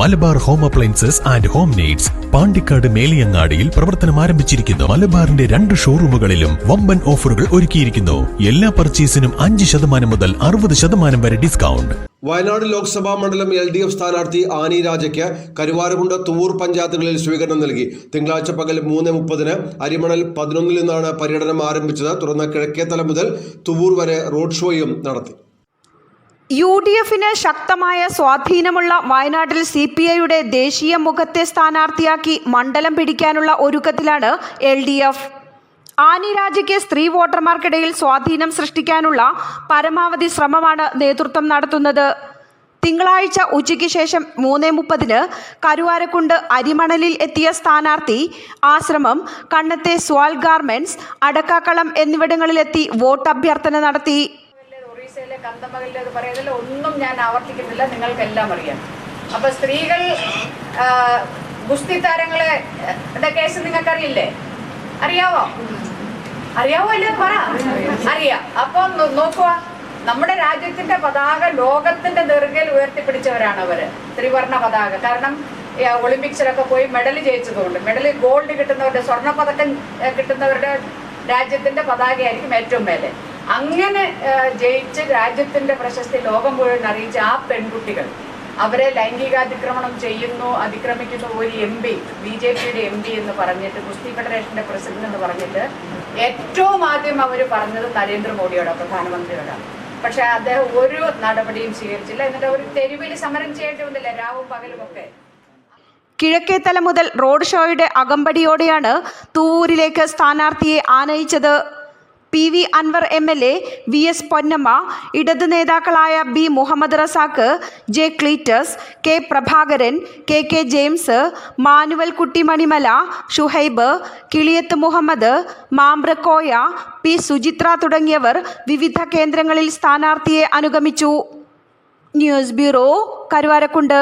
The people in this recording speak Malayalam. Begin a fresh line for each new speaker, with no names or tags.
Malabar home appliances and home needs Pandikkad മേലിയങ്ങാടിയിൽ പ്രവർത്തനം ആരംഭിച്ചിരിക്കുന്നു. മലബാറിന്റെ രണ്ട് ഷോറൂമുകളിലും വമ്പൻ ഓഫറുകൾ ഒരുക്കിയിരിക്കുന്നു. എല്ലാ പർച്ചേസിനും അഞ്ച് ശതമാനം മുതൽ അറുപത് ശതമാനം വരെ ഡിസ്കൗണ്ട്.
വയനാട് ലോക്സഭാ മണ്ഡലം എൽ ഡി എഫ് സ്ഥാനാർത്ഥി ആനി രാജയ്ക്ക് കരുവാരകുണ്ട് തൂർ പഞ്ചായത്തുകളിൽ സ്വീകരണം നൽകി. തിങ്കളാഴ്ച പകൽ മൂന്ന് മുപ്പതിന് അരിമണൽ പതിനൊന്നിൽ നിന്നാണ് പര്യടനം ആരംഭിച്ചത്. തുടർന്ന് കിഴക്കേത്തല മുതൽ തുവൂർ വരെ റോഡ് ഷോയും നടത്തി.
യു ഡി എഫിന് ശക്തമായ സ്വാധീനമുള്ള വയനാട്ടിൽ സി പി ഐയുടെ ദേശീയ മുഖത്തെ സ്ഥാനാർത്ഥിയാക്കി മണ്ഡലം പിടിക്കാനുള്ള ഒരുക്കത്തിലാണ് എൽ ഡി എഫ് ആനി രാജയ്ക്ക് സ്ത്രീ വോട്ടർമാർക്കിടയിൽ സ്വാധീനം സൃഷ്ടിക്കാനുള്ള പരമാവധി ശ്രമമാണ് നേതൃത്വം നടത്തുന്നത്. തിങ്കളാഴ്ച ഉച്ചയ്ക്ക് ശേഷം മൂന്ന് മുപ്പതിന് കരുവാരക്കുണ്ട് അരിമണലിൽ എത്തിയ സ്ഥാനാർത്ഥി ആശ്രമം കണ്ണത്തെ സ്വാൽ ഗാർമെന്റ്സ് അടക്കാക്കളം എന്നിവിടങ്ങളിലെത്തി വോട്ട് അഭ്യർത്ഥന നടത്തി.
കന്തമകലിലെ അത് പറയുന്നതിൽ ഒന്നും ഞാൻ ആവർത്തിക്കുന്നില്ല. നിങ്ങൾക്കെല്ലാം അറിയാം. അപ്പൊ സ്ത്രീകൾ ഗുസ്തി താരങ്ങളെ കേസ് നിങ്ങൾക്കറിയില്ലേ? അറിയാവോ? അറിയാവോ അല്ലേ? പറ. അറിയാം. അപ്പൊ നോക്കുക നമ്മുടെ രാജ്യത്തിന്റെ പതാക ലോകത്തിന്റെ നെറുകയിൽ ഉയർത്തിപ്പിടിച്ചവരാണ് അവർ. ത്രിവർണ പതാക. കാരണം ഒളിമ്പിക്സിലൊക്കെ പോയി മെഡൽ ജയിച്ചതുകൊണ്ട് മെഡൽ ഗോൾഡ് കിട്ടുന്നവരുടെ സ്വർണ പതക്കം കിട്ടുന്നവരുടെ രാജ്യത്തിന്റെ പതാകയായിരിക്കും ഏറ്റവും മേലെ. അങ്ങനെ ജയിച്ച് രാജ്യത്തിന്റെ പ്രശസ്തി ലോകം മുഴുവൻ അറിയിച്ച ആ പെൺകുട്ടികൾ അവരെ ലൈംഗികാതിക്രമണം ചെയ്യുന്നു അതിക്രമിക്കുന്നു ഒരു എം പി ബി ജെ പിയുടെ എം പി എന്ന് പറഞ്ഞിട്ട് ഗുസ്തി ഫെഡറേഷന്റെ പ്രസിഡന്റ് എന്ന് പറഞ്ഞിട്ട് ഏറ്റവും ആദ്യം അവർ പറഞ്ഞത് നരേന്ദ്രമോദിയോടാണ് പ്രധാനമന്ത്രിയോടാണ്. പക്ഷെ അദ്ദേഹം ഒരു നടപടിയും സ്വീകരിച്ചില്ല. എന്നിട്ട് ഒരു തെരുവിൽ സമരം ചെയ്യേണ്ടി വന്നില്ല രാവും പകലും ഒക്കെ
കിഴക്കേത്തല മുതൽ റോഡ് ഷോയുടെ അകമ്പടിയോടെയാണ് തൂവൂരിലേക്ക് സ്ഥാനാർത്ഥിയെ ആനയിച്ചത് P V Anvar M L A V S Ponnamma ഇടത് നേതാക്കളായ B Muhammad Razak J Cleetus K Prabhakaran K K James Manuel Kutty Manimala Shuhaib Kiliyath Muhammad Mambrakoya P Suchitra തുടങ്ങിയവർ വിവിധ കേന്ദ്രങ്ങളിൽ സ്ഥാനാർത്ഥിയെ അനുഗമിച്ചു. News bureau Karuvarakundu.